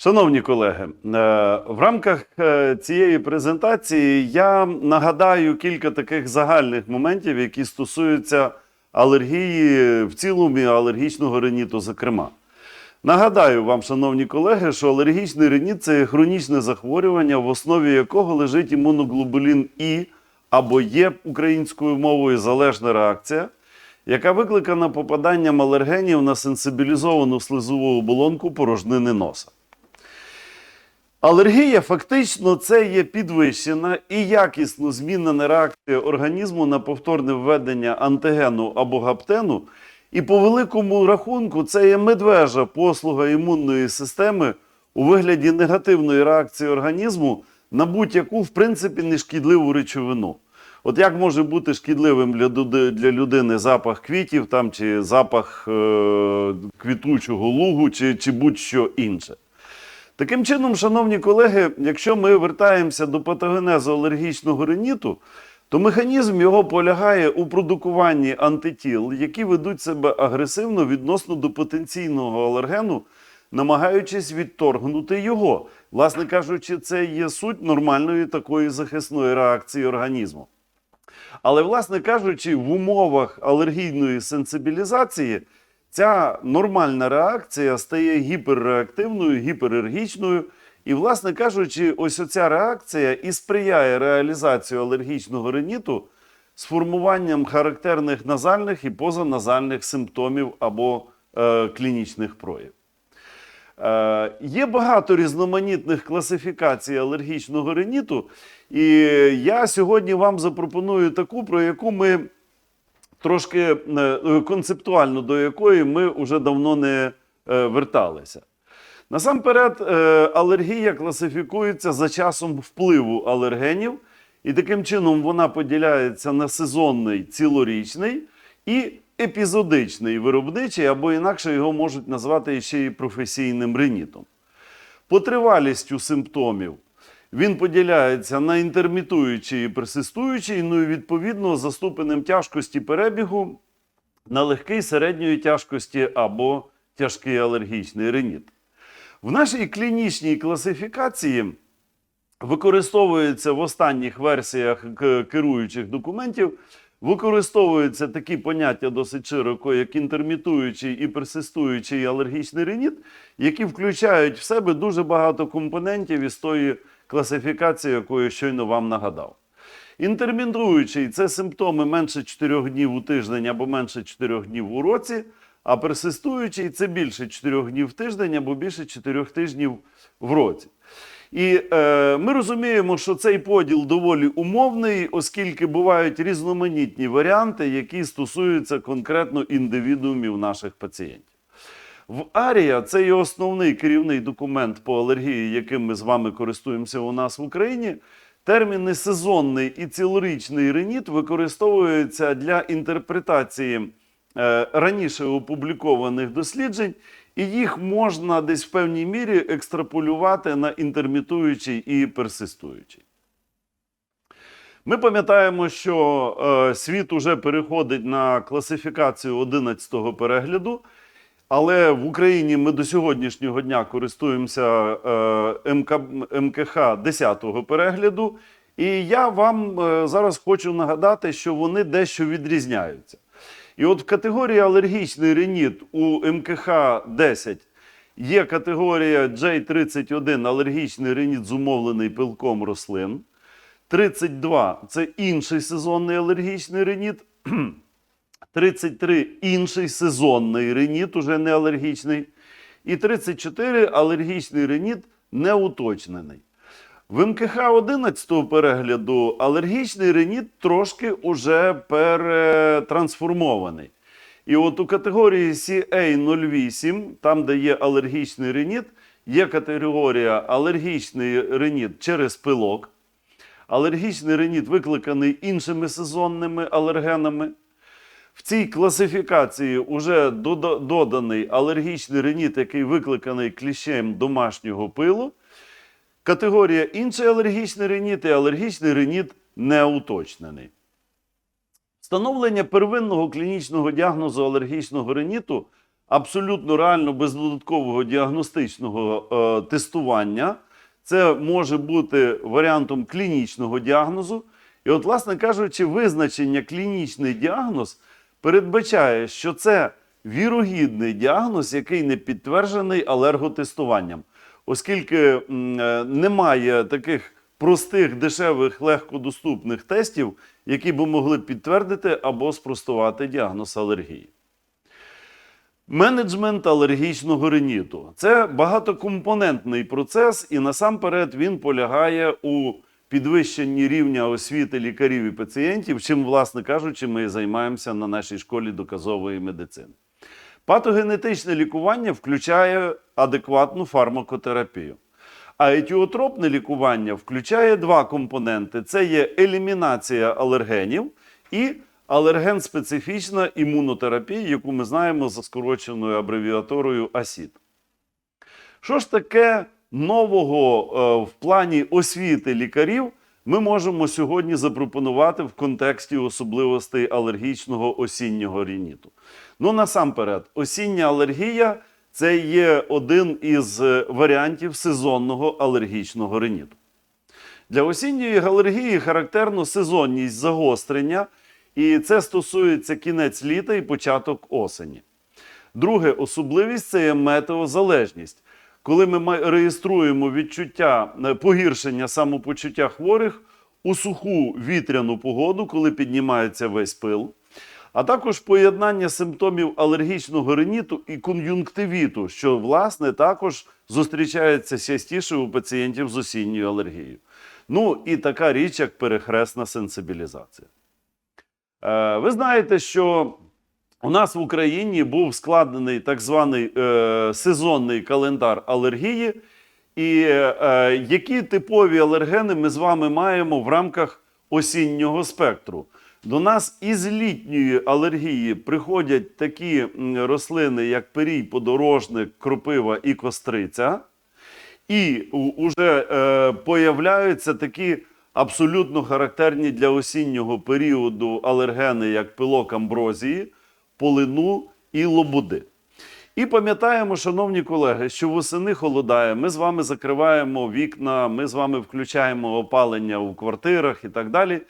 Шановні колеги, е, в рамках е, цієї презентації я нагадаю кілька таких загальних моментів, які стосуються алергії в цілому і алергічного риніту, зокрема. Нагадаю вам, шановні колеги, що алергічний реніт це хронічне захворювання, в основі якого лежить імуноглобулін І або є українською мовою залежна реакція, яка викликана попаданням алергенів на сенсибілізовану слизову оболонку порожнини носа. Алергія фактично це є підвищена і якісно змінена реакція організму на повторне введення антигену або гаптену. І по великому рахунку це є медвежа послуга імунної системи у вигляді негативної реакції організму на будь-яку, в принципі, нешкідливу речовину. От як може бути шкідливим для, людини запах квітів там, чи запах е- квітучого лугу, чи, чи будь-що інше. Таким чином, шановні колеги, якщо ми вертаємося до патогенезу алергічного риніту, то механізм його полягає у продукуванні антитіл, які ведуть себе агресивно відносно до потенційного алергену, намагаючись відторгнути його. Власне кажучи, це є суть нормальної такої захисної реакції організму. Але, власне кажучи, в умовах алергійної сенсибілізації ця нормальна реакція стає гіперреактивною, гіперергічною. І, власне кажучи, ось оця реакція і сприяє реалізації алергічного риніту з формуванням характерних назальних і позаназальних симптомів або е, клінічних проявів. Е, є багато різноманітних класифікацій алергічного риніту, і я сьогодні вам запропоную таку, про яку ми трошки е, концептуально до якої ми вже давно не е, верталися. Насамперед, е, алергія класифікується за часом впливу алергенів, і таким чином вона поділяється на сезонний, цілорічний і епізодичний виробничий, або інакше його можуть назвати ще і професійним ринітом. По тривалістю симптомів він поділяється на інтермітуючий і персистуючий, ну і відповідно за ступенем тяжкості перебігу на легкий середньої тяжкості або тяжкий алергічний риніт. В нашій клінічній класифікації використовується в останніх версіях керуючих документів. Використовуються такі поняття досить широко, як інтермітуючий і персистуючий алергічний риніт, які включають в себе дуже багато компонентів із тої класифікації, яку щойно вам нагадав. Інтермітуючий це симптоми менше 4 днів у тиждень або менше 4 днів у році, а персистуючий це більше 4 днів в тиждень або більше 4 тижнів в році. І е, ми розуміємо, що цей поділ доволі умовний, оскільки бувають різноманітні варіанти, які стосуються конкретно індивідуумів наших пацієнтів. В Арія це є основний керівний документ по алергії, яким ми з вами користуємося у нас в Україні. Терміни сезонний і цілорічний реніт використовуються для інтерпретації е, раніше опублікованих досліджень, і їх можна десь в певній мірі екстраполювати на інтермітуючий і персистуючий. Ми пам'ятаємо, що е, світ уже переходить на класифікацію 11-го перегляду, але в Україні ми до сьогоднішнього дня користуємося е, МК, МКХ 10-го перегляду. І я вам е, зараз хочу нагадати, що вони дещо відрізняються. І от в категорії алергічний реніт у МКХ 10 є категорія J31 алергічний реніт зумовлений пилком рослин. 32 це інший сезонний алергічний реніт. 33 інший сезонний реніт, уже не алергічний. І 34 алергічний реніт неуточнений. В МКХ 11 перегляду алергічний реніт трошки уже перетрансформований. І от у категорії CA08, там, де є алергічний реніт, є категорія алергічний реніт через пилок. Алергічний реніт викликаний іншими сезонними алергенами. В цій класифікації вже доданий алергічний реніт, який викликаний кліщем домашнього пилу. Категорія інший алергічний реніт і алергічний реніт неуточнений. Встановлення первинного клінічного діагнозу алергічного риніту абсолютно реально без додаткового діагностичного е, тестування. Це може бути варіантом клінічного діагнозу. І, от, власне кажучи, визначення клінічний діагноз передбачає, що це вірогідний діагноз, який не підтверджений алерготестуванням, оскільки е, немає таких простих, дешевих, легкодоступних тестів, які би могли підтвердити або спростувати діагноз алергії. Менеджмент алергічного риніту це багатокомпонентний процес, і насамперед він полягає у підвищенні рівня освіти лікарів і пацієнтів, чим, власне кажучи, ми займаємося на нашій школі доказової медицини. Патогенетичне лікування включає адекватну фармакотерапію. А етіотропне лікування включає два компоненти: це є елімінація алергенів і алерген-специфічна імунотерапія, яку ми знаємо за скороченою абревіатурою АСІД. Що ж таке нового е, в плані освіти лікарів ми можемо сьогодні запропонувати в контексті особливостей алергічного осіннього рініту? Ну, насамперед, осіння алергія це є один із е, варіантів сезонного алергічного риніту. Для осінньої алергії характерно сезонність загострення, і це стосується кінець літа і початок осені. Друге особливість це є метеозалежність. Коли ми реєструємо відчуття е, погіршення самопочуття хворих у суху вітряну погоду, коли піднімається весь пил, а також поєднання симптомів алергічного риніту і кон'юнктивіту, що власне також зустрічається частіше у пацієнтів з осінньою алергією. Ну і така річ, як перехресна сенсибілізація. Е, ви знаєте, що у нас в Україні був складений так званий е, сезонний календар алергії, і е, які типові алергени ми з вами маємо в рамках осіннього спектру. До нас із літньої алергії приходять такі рослини, як перій, подорожник, кропива і костриця. І уже е, появляються такі абсолютно характерні для осіннього періоду алергени, як пилок амброзії, полину і лобуди. І пам'ятаємо, шановні колеги, що восени холодає. Ми з вами закриваємо вікна, ми з вами включаємо опалення у квартирах і так далі.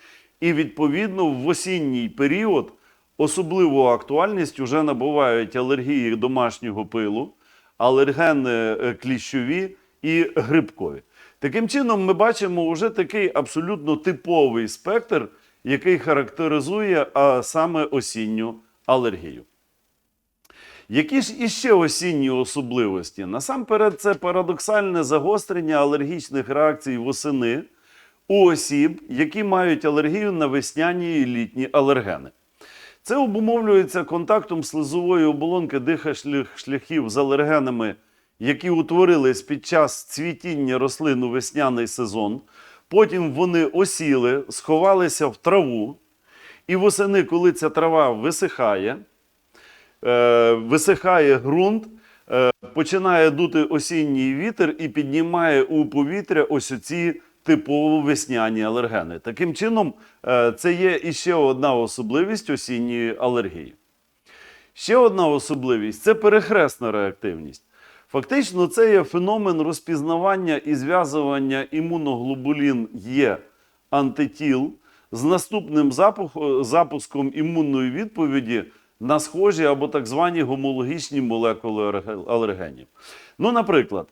І відповідно в осінній період особливу актуальність вже набувають алергії домашнього пилу, алергени е, кліщові і грибкові. Таким чином, ми бачимо вже такий абсолютно типовий спектр, який характеризує а, саме осінню алергію. Які ж іще осінні особливості? Насамперед, це парадоксальне загострення алергічних реакцій восени у осіб, які мають алергію на весняні і літні алергени. Це обумовлюється контактом слизової оболонки дихальних шляхів з алергенами, які утворились під час цвітіння рослин у весняний сезон. Потім вони осіли, сховалися в траву, і восени, коли ця трава висихає, е, висихає ґрунт, е, починає дути осінній вітер і піднімає у повітря ось оці типово весняні алергени. Таким чином, е, це є іще одна особливість осінньої алергії. Ще одна особливість це перехресна реактивність. Фактично, це є феномен розпізнавання і зв'язування імуноглобулін Є антитіл з наступним запуском імунної відповіді на схожі або так звані гомологічні молекули алергенів. Ну, наприклад,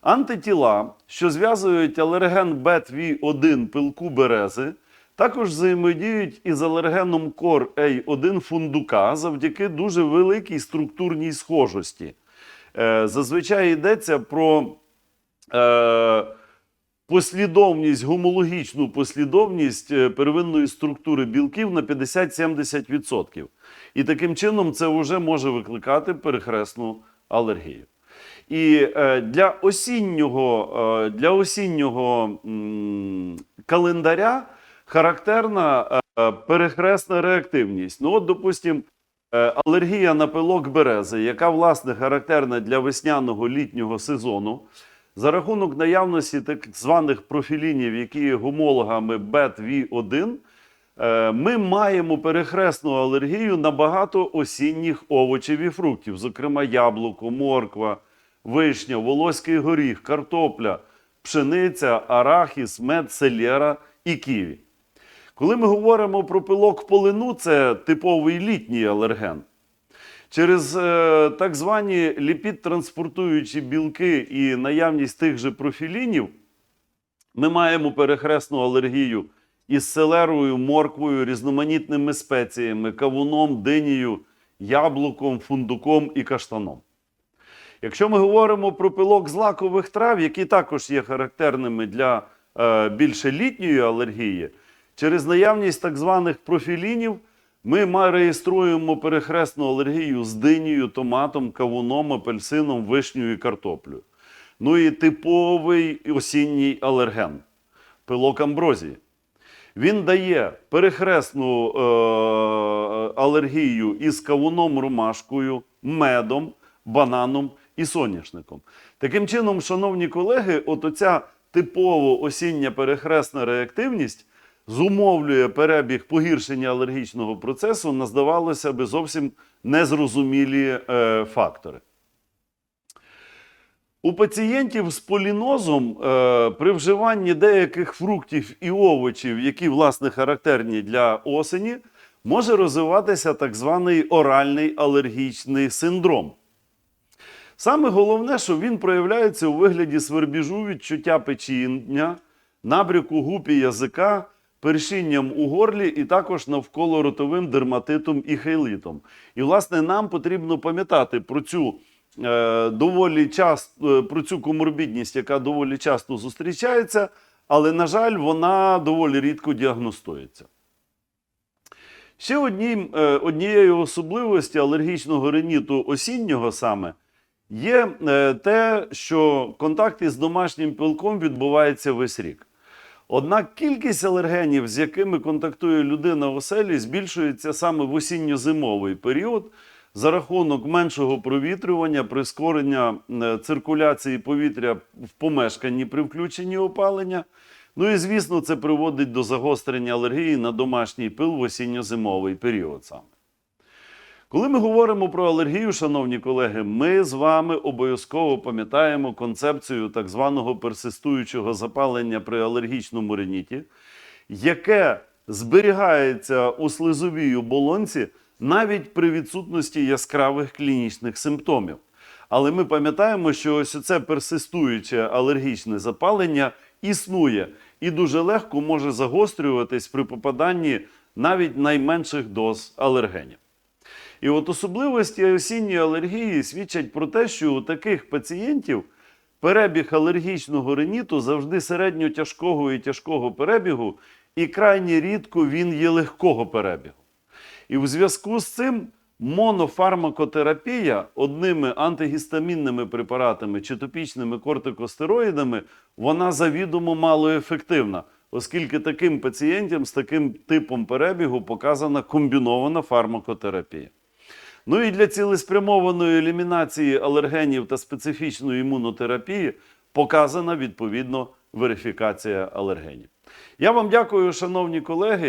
антитіла, що зв'язують алерген БЕТВ1 пилку берези, також взаємодіють із алергеном COR-A1 фундука завдяки дуже великій структурній схожості. Е, Зазвичай йдеться про е, послідовність, гомологічну послідовність е, первинної структури білків на 50-70%. І таким чином це вже може викликати перехресну алергію. І е, для осіннього, е, для осіннього календаря характерна перехресна реактивність. Ну, от, допустимо, алергія на пилок берези, яка власне характерна для весняного літнього сезону, за рахунок наявності так званих профілінів, які є гомологами БЕТ-В1, Е, Ми маємо перехресну алергію на багато осінніх овочів і фруктів, зокрема яблуко, морква, вишня, волоський горіх, картопля, пшениця, арахіс, мед, селера і ківі. Коли ми говоримо про пилок полину, це типовий літній алерген. Через е, так звані ліпід-транспортуючі білки і наявність тих же профілінів, ми маємо перехресну алергію із селерою, морквою, різноманітними спеціями, кавуном, динією, яблуком, фундуком і каштаном. Якщо ми говоримо про пилок злакових трав, які також є характерними для е, більше літньої алергії, через наявність так званих профілінів ми реєструємо перехресну алергію з динією, томатом, кавуном, апельсином, вишнею і картоплею. Ну і типовий осінній алерген пилок амброзії. Він дає перехресну е, алергію із кавуном, ромашкою, медом, бананом і соняшником. Таким чином, шановні колеги, от оця типово осіння перехресна реактивність зумовлює перебіг погіршення алергічного процесу на, здавалося би, зовсім незрозумілі е, фактори. У пацієнтів з полінозом е, при вживанні деяких фруктів і овочів, які власне характерні для осені, може розвиватися так званий оральний алергічний синдром. Саме головне, що він проявляється у вигляді свербіжу, відчуття печіння, набряку губ і язика, першінням у горлі і також навколо ротовим дерматитом і хейлитом. І, власне, нам потрібно пам'ятати про цю е, доволі часто, про цю коморбідність, яка доволі часто зустрічається, але, на жаль, вона доволі рідко діагностується. Ще однім, е, однією особливості алергічного риніту осіннього саме є е, те, що контакт із домашнім пилком відбувається весь рік. Однак кількість алергенів, з якими контактує людина в оселі, збільшується саме в осінньо-зимовий період за рахунок меншого провітрювання, прискорення е, циркуляції повітря в помешканні при включенні опалення. Ну і звісно, це приводить до загострення алергії на домашній пил в осінньо-зимовий період саме. Коли ми говоримо про алергію, шановні колеги, ми з вами обов'язково пам'ятаємо концепцію так званого персистуючого запалення при алергічному риніті, яке зберігається у слизовій оболонці навіть при відсутності яскравих клінічних симптомів. Але ми пам'ятаємо, що ось це персистуюче алергічне запалення існує і дуже легко може загострюватись при попаданні навіть найменших доз алергенів. І от особливості осінньої алергії свідчать про те, що у таких пацієнтів перебіг алергічного риніту завжди середньо-тяжкого і тяжкого перебігу, і крайні рідко він є легкого перебігу. І в зв'язку з цим монофармакотерапія одними антигістамінними препаратами чи топічними кортикостероїдами вона завідомо малоефективна, оскільки таким пацієнтам з таким типом перебігу показана комбінована фармакотерапія. Ну і для цілеспрямованої елімінації алергенів та специфічної імунотерапії показана відповідно верифікація алергенів. Я вам дякую, шановні колеги,